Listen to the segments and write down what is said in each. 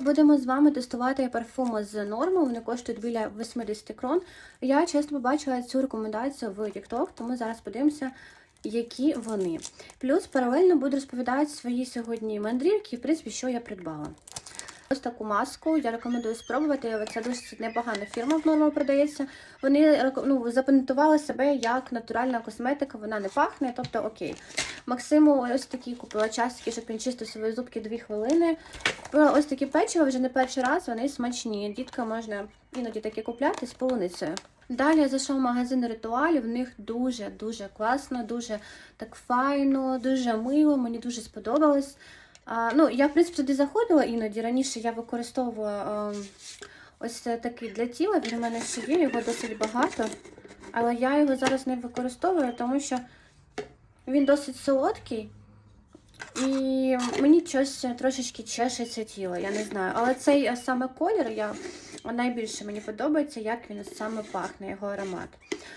Будемо з вами тестувати парфуми з норму. Вони коштують біля 80 крон. Я часто побачила цю рекомендацію в TikTok, тому зараз подивимося, які вони. Плюс паралельно буду розповідати свої сьогодні мандрівки, в принципі, що я придбала. Ось таку маску я рекомендую спробувати. Це досить непогана фірма в норму продається. Вони ну, запатентували себе як натуральна косметика, вона не пахне, тобто окей. Максиму ось такі купила часики, щоб він чистив свої зубки 2 хвилини. Купила ось такі печиво вже не перший раз, вони смачні. Дітка можна іноді такі купляти з полуницею. Далі я зайшов в магазин ритуалів, в них дуже-дуже класно, дуже так файно, дуже мило, мені дуже сподобалось. А, ну, я, в принципі, туди заходила іноді. Раніше я використовувала ем, ось такий для тіла. Він у мене ще є, його досить багато. Але я його зараз не використовую, тому що він досить солодкий. І мені щось трошечки чешеться тіло, я не знаю. Але цей е, саме колір я найбільше мені подобається, як він саме пахне, його аромат.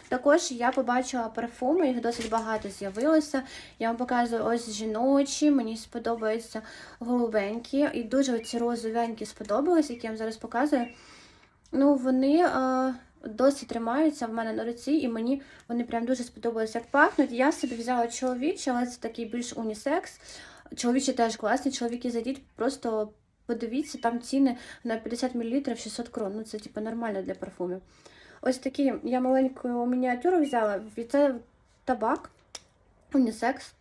Також я побачила парфуми, їх досить багато з'явилося. Я вам показую ось жіночі, мені сподобаються голубенькі. І дуже ці розовенькі сподобались, які я вам зараз показую. Ну, вони е, досить тримаються в мене на руці, і мені вони прям дуже сподобались, як пахнуть. Я собі взяла чоловічі, але це такий більш унісекс. Чоловічі теж класні. Чоловіки зайдіть, просто подивіться, там ціни на 50 мл 600 крон. Ну, це типу нормально для парфумів. Ось такі я маленьку мініатюру взяла. І це табак, унісекс.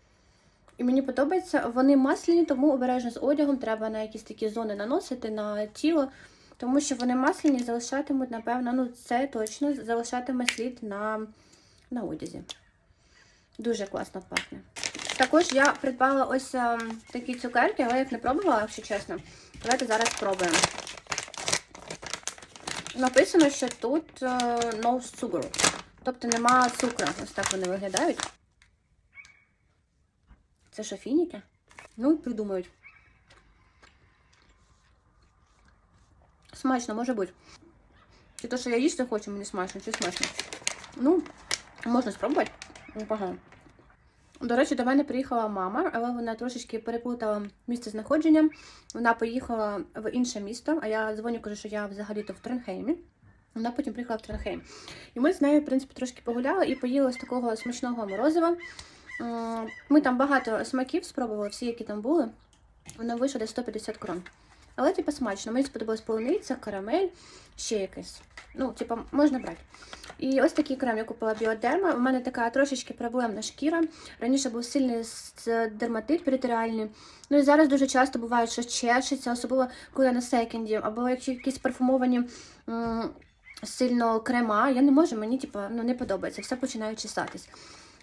І мені подобається. Вони масляні, тому обережно з одягом треба на якісь такі зони наносити на тіло. Тому що вони масляні залишатимуть, напевно, ну це точно залишатиме слід на, на одязі. Дуже класно пахне. Також я придбала ось ем, такі цукерки, але я їх не пробувала, якщо чесно. Давайте зараз спробуємо. Написано, що тут е, no sugar. Тобто нема цукру. Ось так вони виглядають. Це що, фініки? Ну, придумають. Смачно, може бути. Чи то, що я їсти хочу, мені смачно, чи смачно. Ну, можна спробувати. Непогано. До речі, до мене приїхала мама, але вона трошечки переплутала місце знаходження. Вона поїхала в інше місто, а я дзвоню, кажу, що я взагалі-то в Тренхеймі. Вона потім приїхала в Тренхейм. І ми з нею, в принципі, трошки погуляли і поїли з такого смачного морозива. Ми там багато смаків спробували, всі, які там були. Воно вийшло десь 150 крон. Але, типу, смачно. Мені сподобалась полуниця, карамель, ще якесь. Ну, типу, можна брати. І ось такий крем я купила біодерма. У мене така трошечки проблемна шкіра. Раніше був сильний дерматит перитеріальний. Ну і зараз дуже часто буває, що чешеться, особливо коли я на секенді, або якщо якісь парфумовані сильно крема. Я не можу, мені типу, ну, не подобається, все починає чесатись.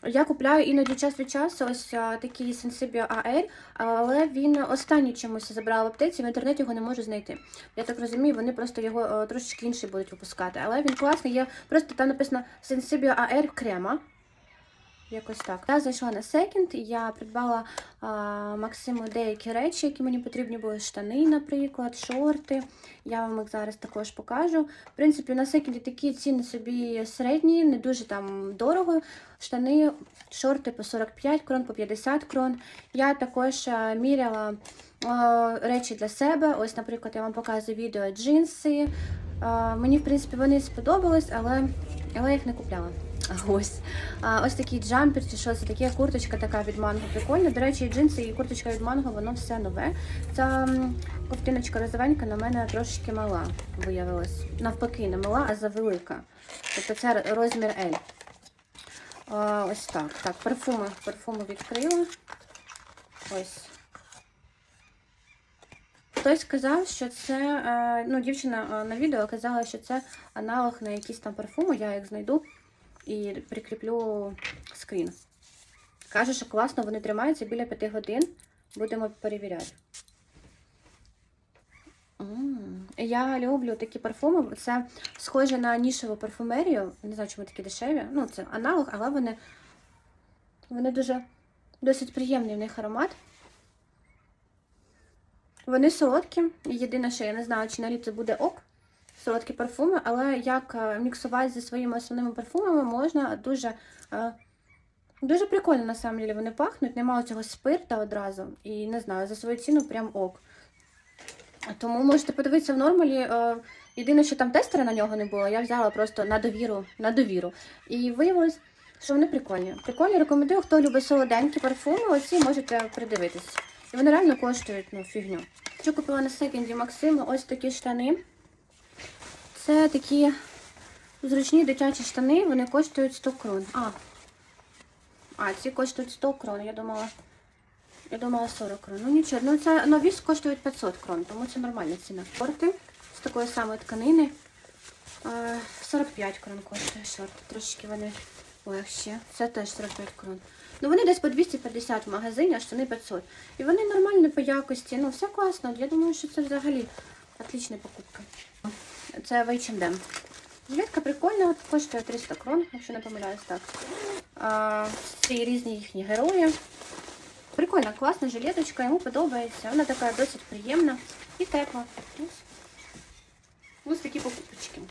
Я купляю іноді час від часу ось такий Sensibio AR, але він останній чомусь забрала аптеці, в інтернеті його не можу знайти. Я так розумію, вони просто його е, трошечки інший будуть випускати. Але він класний, є просто там написано Sensibio AR крема. Якось так. Я зайшла на секінд, я придбала а, Максиму деякі речі, які мені потрібні були штани, наприклад, шорти. Я вам їх зараз також покажу. В принципі, на секінді такі ціни собі середні, не дуже там дорого. Штани, шорти по 45 крон, по 50 крон. Я також міряла а, речі для себе. Ось, наприклад, я вам показую відео джинси. А, мені, в принципі, вони сподобались, але, але я їх не купляла. Ось. Ось такий джампер, чи що це таке, курточка така від манго. Прикольно. До речі, і джинси і курточка від манго, воно все нове. Ця ковтиночка розовенька на мене трошечки мала виявилась. Навпаки, не мала, а завелика. Тобто це розмір L. Ось так. Так, парфуми. Парфуми відкрила. Ось. Хтось сказав, що це, е, ну, дівчина е, на відео казала, що це аналог на якісь там парфуми, я їх знайду і прикріплю скрін. Каже, що класно, вони тримаються біля 5 годин. Будемо перевіряти. Я люблю такі парфуми. Це схоже на нішеву парфумерію. Не знаю, чому такі дешеві. Ну, це аналог, але вони, вони дуже досить приємний в них аромат. Вони солодкі. Єдине, що я не знаю, чи на літо буде ок. Солодкі парфуми, але як е, міксувати зі своїми основними парфумами можна дуже. е, Дуже прикольно, на самом деле, вони пахнуть, немає цього спирта одразу. І не знаю, за свою ціну прям ок. Тому можете подивитися в нормалі. Е, Єдине, що там тестера на нього не було, я взяла просто на довіру, на довіру. І виявилось, що вони прикольні. Прикольні, рекомендую, хто любить солоденькі парфуми, оці можете придивитись. І вони реально коштують ну, фігню. Що купила на секінді Максиму, ось такі штани. Це такі зручні дитячі штани, вони коштують 100 крон. А, а ці коштують 100 крон, я думала. Я думала 40 крон. Ну нічого, ну це нові коштують 500 крон, тому це нормальна ціна. Шорти з такої самої тканини. Е, 45 крон коштує шорти. Трошки вони легші. Це теж 45 крон. Ну вони десь по 250 в магазині, а штани 500. І вони нормальні по якості. Ну все класно. Я думаю, що це взагалі отлична покупка. Це в H&M. Жилетка прикольна, от коштує 300 крон, не помиляюсь так. А, ці різні їхні герої. Прикольна, класна жилеточка, йому подобається. Вона така досить приємна і тепла. Ось, такие покупки.